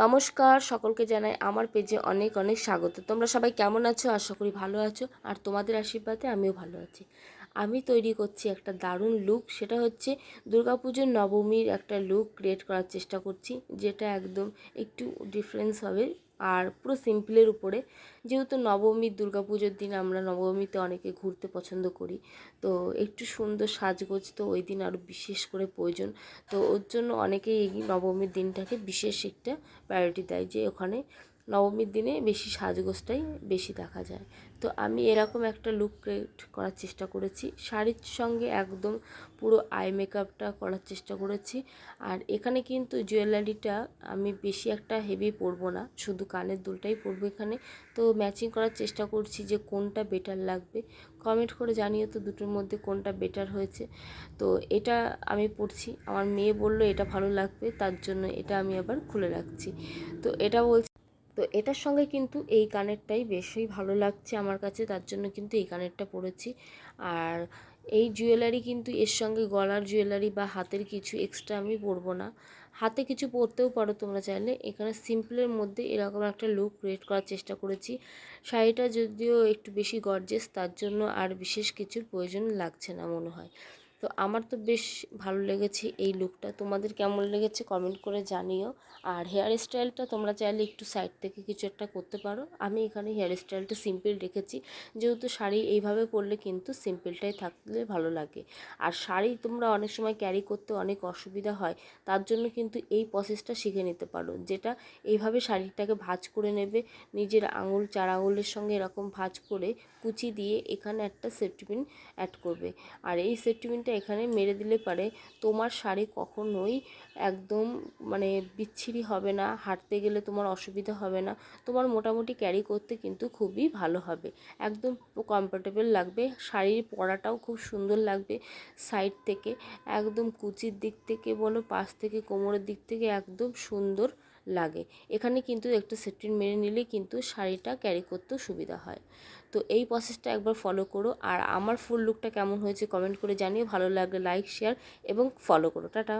নমস্কার, সকলকে জানাই আমার পেজে অনেক অনেক স্বাগত। তোমরা সবাই কেমন আছো? আশা করি ভালো আছো। আর তোমাদের আশীর্বাদে আমিও ভালো আছি। আমি তৈরি করছি একটা দারুণ লুক সেটা হচ্ছে দুর্গাপুজোর নবমীর একটা লুক ক্রিয়েট করার চেষ্টা করছি, যেটা একদম একটু ডিফারেন্স হবে আর পুরো সিম্পলের উপরে। যেহেতু নবমীর দুর্গাপুজোর দিন আমরা নবমীতে অনেকে ঘুরতে পছন্দ করি, তো একটু সুন্দর সাজগোজ তো ওই দিন আরও বিশেষ করে প্রয়োজন, তো ওর জন্য অনেকেই এই নবমীর দিনটাকে বিশেষ একটা প্রায়োরিটি দেয় যে ওখানে নবমীর দিনে বেশি সাজগোজটাই বেশি দেখা যায়। তো আমি এরকম একটা লুক ক্রিয়েট করার চেষ্টা করেছি। শাড়ির সঙ্গে একদম পুরো আই মেকআপটা করার চেষ্টা করেছি। আর এখানে কিন্তু জুয়েলারিটা আমি বেশি একটা হেভি পরবো না। শুধু কানের দুলটাই পরবো এখানে। তো ম্যাচিং করার চেষ্টা করছি যে কোনটা বেটার লাগবে। কমেন্ট করে জানিও তো দুটোর মধ্যে কোনটা বেটার হয়েছে। তো এটা আমি পড়ছি আমার মেয়ে বলল, এটা ভালো লাগবে, তার জন্য এটা আমি আবার খুলে রাখছি। তো এটা বলছি তো এটার সঙ্গে কিন্তু এই কানেরটাই বেশই ভালো লাগছে আমার কাছে, তার জন্য কিন্তু এই কানেরটা পরেছি আর এই জুয়েলারি কিন্তু এর সঙ্গে গলার জুয়েলারি বা হাতের কিছু এক্সট্রা আমি পরবো না। হাতে কিছু পরতেও পারো তোমরা চাইলে। এখানে সিম্পলের মধ্যে এরকম একটা লুক ক্রিয়েট করার চেষ্টা করেছি। শাড়িটা যদিও একটু বেশি গর্জেস তার জন্য আর বিশেষ কিছুর প্রয়োজন লাগছে না মনে হয়। তো আমার তো বেশ ভালো লেগেছে এই লুকটা তোমাদের কেমন লেগেছে কমেন্ট করে জানিও। আর হেয়ার স্টাইলটা তোমরা চাইলে একটু সাইড থেকে কিছু একটা করতে পারো। আমি এখানে হেয়ার স্টাইলটা সিম্পল রেখেছি। যেহেতু শাড়ি এইভাবে পরলে কিন্তু সিম্পলটাই থাকলে ভালো লাগে। আর শাড়ি তোমরা অনেক সময় ক্যারি করতে অনেক অসুবিধা হয়, তার জন্য কিন্তু এই প্রসেসটা শিখে নিতে পারো। যেটা এইভাবে শাড়িটাকে ভাজ করে নেবে, নিজের আঙুল চার আঙুলের সঙ্গে এরকম ভাজ করে কুচি দিয়ে এখানে একটা সেফটিপিন অ্যাড করবে। আর এই সেফটিপিনটা এখানে মেরে দিলে পারে। তোমার শাড়ি কখনোই একদম মানে বিচ্ছিরি হবে না, হাঁটতে গেলে তোমার অসুবিধা হবে না। তোমার মোটামুটি ক্যারি করতে কিন্তু খুবই ভালো হবে। একদম কমফোর্টেবল লাগবে। শাড়ির পরাটাও খুব সুন্দর লাগবে সাইড থেকে। একদম কুচির দিক থেকে বলো, পাশ থেকে কোমরের দিক থেকে একদম সুন্দর লাগে। এখানে কিন্তু একটু সেফটিন মেরে নিলে কিন্তু শাড়িটা ক্যারি করতেও সুবিধা হয়। তো এই প্রসেসটা একবার ফলো করো। আর আমার ফুল লুকটা কেমন হয়েছে কমেন্ট করে জানিয়ে ভালো লাগলে লাইক শেয়ার এবং ফলো করো। টাটা।